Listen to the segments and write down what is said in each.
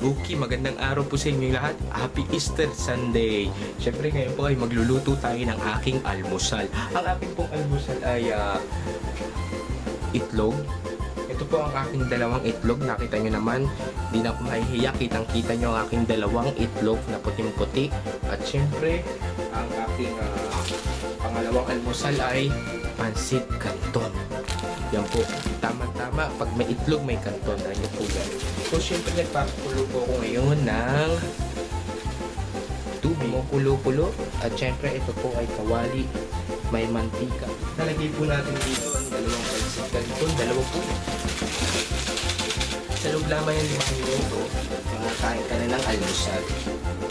Okay, magandang araw po sa inyo lahat. Happy Easter Sunday. Siyempre ngayon po ay magluluto tayo ng aking almusal. Ang aking pong almusal ay ah, itlog. Ito po ang aking dalawang itlog. Nakita nyo naman, di na ako mahihiya. Kitang-kita nyo ang aking dalawang itlog na puting-puti. At siyempre, ang aking ah, pangalawang almusal ay pansit canton. Yan po, tama-tama. Pag may itlog, may canton. Ano po yan? So, syempre, nagpapakulo po ako ngayon ng tubig. Kumukulo-kulo. At syempre, ito po ay kawali. May mantika. Nalagay po natin dito ang dalawang pansit canton. Dalawa po. Sa loob lamang yung limang minuto, makakain ka na ng almusal.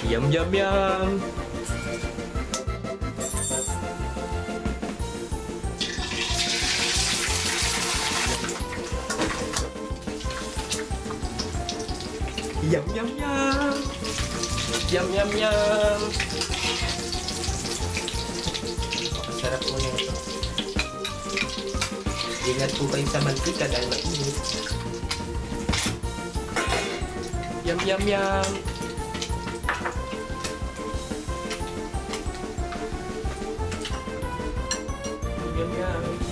Yum, yum, yum! Yum, yum, yum! Yum, yum, yum! Masarap po na ito. Ingat po kayo sa mantika dahil mainit. Yum, yum, yum! Yum, yum!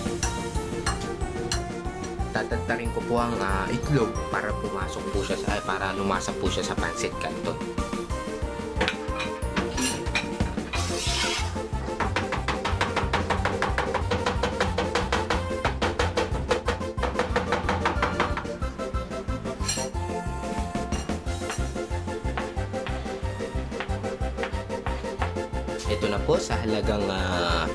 Tatantarin ko po ang ah, itlog para pumasok po siya sa, para lumasa po siya sa pancit canton. Ito na po sa halagang ah,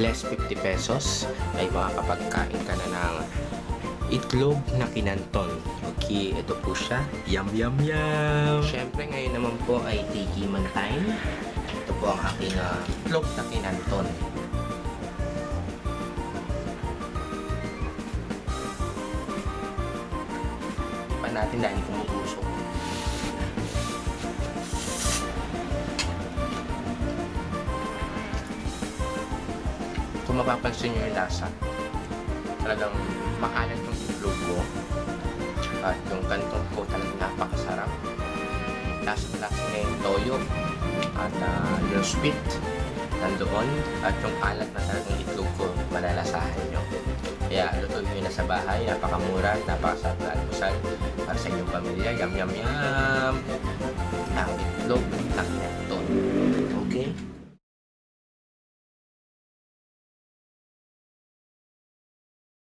less 50 pesos ay makakapagkain ka na ng itlog na kinanton. Okay, ito po siya. Yum, yum, yum! Siyempre, ngayon naman po ay tikiman time. Ito po ang aking ah, itlog na kinanton. Pa natin dahil kumukusok. Kung mapapansin nyo yung lasa, talagang makalat yung itlog ko. At yung kanton ko talagang napakasarap. Lasa-lasa niya yung toyo at ah, yung sweet nandoon at yung alat na talagang itlog ko malalasahan nyo. Kaya lutuin nyo na sa bahay, napakamura, napakasarap na almusal para sa inyong pamilya. Yum, yum, yum! Ang itlog na kinanton.